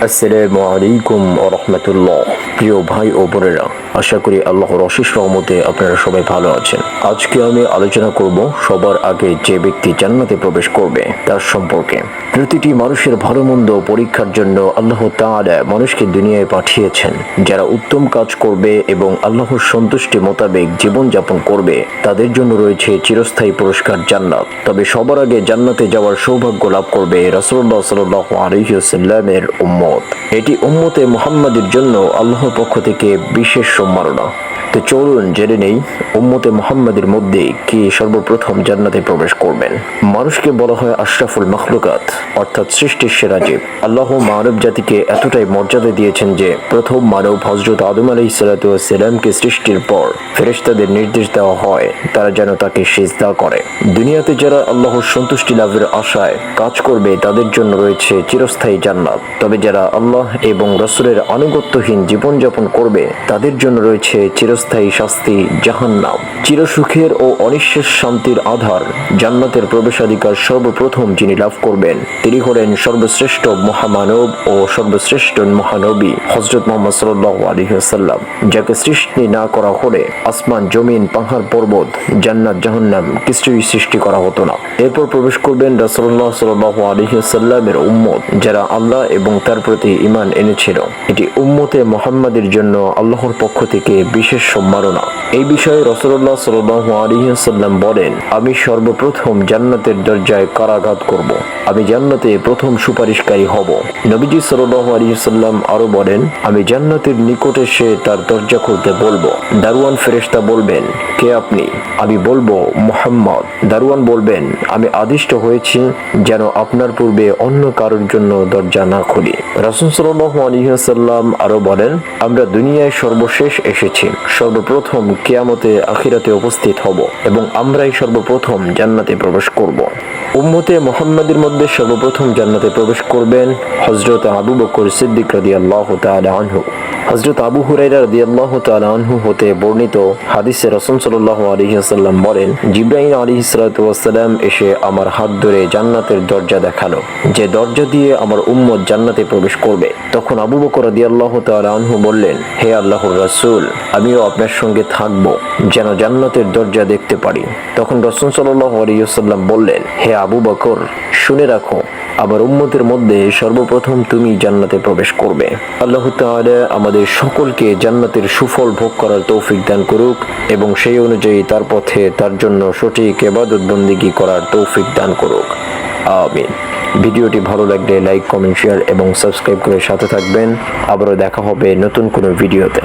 আসসালামু আলাইকুম রহমতুল্লাহ প্রিয় ভাই ও বোনেরা আশা করি আল্লাহর অশেষ রহমতে আপনারা সবাই ভালো আছেন। আজকে আমি আলোচনা করব সবার আগে যে ব্যক্তি জান্নাতে প্রবেশ করবে তার সম্পর্কে। প্রতিটি মানুষের ভালো মন্দ পরীক্ষার জন্য আল্লাহ তাআলা মানুষকে দুনিয়ায় পাঠিয়েছেন, যারা উত্তম কাজ করবে এবং আল্লাহর সন্তুষ্টি মোতাবেক জীবনযাপন করবে। তাদের জন্য রয়েছে চিরস্থায়ী পুরস্কার জান্নাত। তবে সবার আগে জান্নাতে যাওয়ার সৌভাগ্য লাভ করবে রাসূলুল্লাহ সাল্লাল্লাহু আলাইহি ওয়াসাল্লামের উম্মত। এটি উম্মতে মুহাম্মাদের জন্য আল্লাহর পক্ষ থেকে বিশেষ সম্মাননা তো চলুন জেনে নেই, উম্মতে মুহাম্মাদের মধ্যে কে সর্বপ্রথম জান্নাতে প্রবেশ করবেন। মানুষকে বলা হয় আশরাফুল মখলুকাত, অর্থাৎ সৃষ্টির সেরা জীব। আল্লাহ মানব জাতিকে এতটাই মর্যাদা দিয়েছেন যে প্রথম মানব হজরত আদম আলাই সালাতামকে সৃষ্টির পর ফেরেশতাদের নির্দেশ দেওয়া হয়, তারা যেন তাকে সেজদা করে। দুনিয়াতে যারা আল্লাহর সন্তুষ্টি লাভের আশায় কাজ করবে, তাদের জন্য রয়েছে চিরস্থায়ী জান্নাত। তবে যারা আল্লাহ এবং রসুলের আনুগত্যহীন জীবনযাপন করবে, তাদের জন্য রয়েছে চিরস্থায়ী শাস্তি জাহান্নাম। চিরসুখের ও অনিশ্বাস শান্তির আধার জান্নাতের প্রবেশাধিকার সর্বপ্রথম যিনি লাভ করবেন, তিনি হলেন সর্বশ্রেষ্ঠ মহামানব ও সর্বশ্রেষ্ঠ মহানবী হজরত মোহাম্মদ সাল্লাহ আলহিহাসাল্লাম যাকে সৃষ্টি না করা হলে আসমান, জমিন, পাহাড়, পর্বত, জান্নাত, জাহান্নাম কিছুই সৃষ্টি করা হতো না। এরপর প্রবেশ করবেন রাসুল্লাহ সাল্লাহ আলহিহাসাল্লামের উম্মত, যারা আল্লাহ এবং তার প্রতি ইমান এনেছিল। এটি উম্মতে মোহাম্মদের জন্য আল্লাহর পক্ষ থেকে বিশেষ সম্মাননা এই বিষয়ে রসুল্লাহ সাল্লাহ আলহিহাসাল্লাম বলেন আমি সর্বপ্রথম জান্নাতের দরজায় কারাঘাত করব। আমি জান্নাতে প্রথম সুপারিশকারী হব। নবীজি সাল্লাহ আলহিহাল্লাম আরও বলেন, আমি জান্নাতের নিকটে সে তার দরজা খুলতে বলব। দারুয়ান ফেরেশতা বলবেন, কে আপনি? আমি বলব, মোহাম্মদ। দারুয়ান বলবেন, আমি আদিষ্ট হয়েছি যেন আপনার পূর্বে অন্য কারোর জন্য দরজা না খুলি। রাসুল সাল্লাহ আলহিহাল্লাম আরও বলেন, আমরা দুনিয়ায় সর্বশেষ এসেছি। সর্বপ্রথম কেয়ামতে আখিরাতে উপস্থিত হব এবং আমরাই সর্বপ্রথম জান্নাতে প্রবেশ করব। উম্মতে মোহাম্মদের মধ্যে সর্বপ্রথম জান্নাতে প্রবেশ করবেন হজরত আবু বকর সিদ্দিক রাদিয়াল্লাহু তাআলা আনহু। হজরত আবু হুরাইরা রাদি আল্লাহ আনহু হতে বর্ণিত হাদিসে রসুল সাল্লাহ আলহিহাসাল্লাম বলেন জিব্রাহিম আলী সালাতাম এসে আমার হাত ধরে জান্নাতের দরজা দেখাল। যে দরজা দিয়ে আমার উম্মত জান্নাতে প্রবেশ করবে। তখন আবু বকর রাদি আল্লাহ আনহু বললেন, হে আল্লাহর রাসূল, আমিও আপনার সঙ্গে থাকব, যেন জান্নাতের দরজা দেখতে পারি। তখন রসুল সাল্লাহ আলিয়াল্লাম বললেন, হে আবু বকর, শুনে রাখো আবার উম্মতের মধ্যে সর্বপ্রথম তুমি জান্নাতে প্রবেশ করবে। আল্লাহ তাআলা আমাদের সকলকে জান্নাতের সুফল ভোগ করার তৌফিক দান করুক এবং সেই অনুযায়ী তার পথে তার জন্য সঠিক এবাদত বন্দিগি করার তৌফিক দান করুক। আমিন। ভিডিওটি ভালো লাগলে লাইক, কমেন্ট, শেয়ার এবং সাবস্ক্রাইব করে সাথে থাকবেন। আবারও দেখা হবে নতুন কোনো ভিডিওতে।